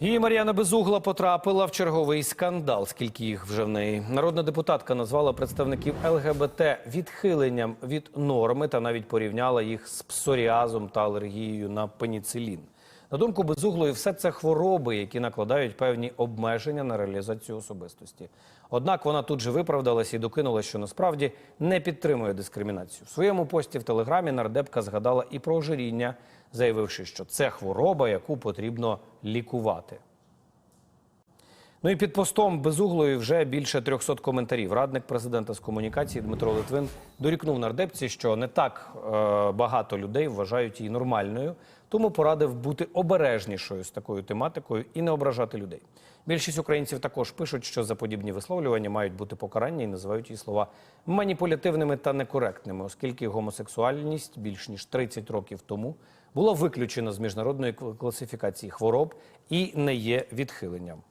І Мар'яна Безугла потрапила в черговий скандал. Скільки їх вже в неї народна депутатка назвала представників ЛГБТ відхиленням від норми та навіть порівняла їх з псоріазом та алергією на пеніцилін. На думку Безуглої, все це хвороби, які накладають певні обмеження на реалізацію особистості. Однак вона тут же виправдалась і докинула, що насправді не підтримує дискримінацію. В своєму пості в телеграмі нардепка згадала і про ожиріння, заявивши, що це хвороба, яку потрібно лікувати. Ну і під постом безуглої вже більше 300 коментарів. Радник президента з комунікації Дмитро Литвин дорікнув нардепці, що не так е, багато людей вважають її нормальною, тому порадив бути обережнішою з такою тематикою і не ображати людей. Більшість українців також пишуть, що за подібні висловлювання мають бути покарання і називають її слова маніпулятивними та некоректними, оскільки гомосексуальність більш ніж 30 років тому була виключена з міжнародної класифікації хвороб і не є відхиленням.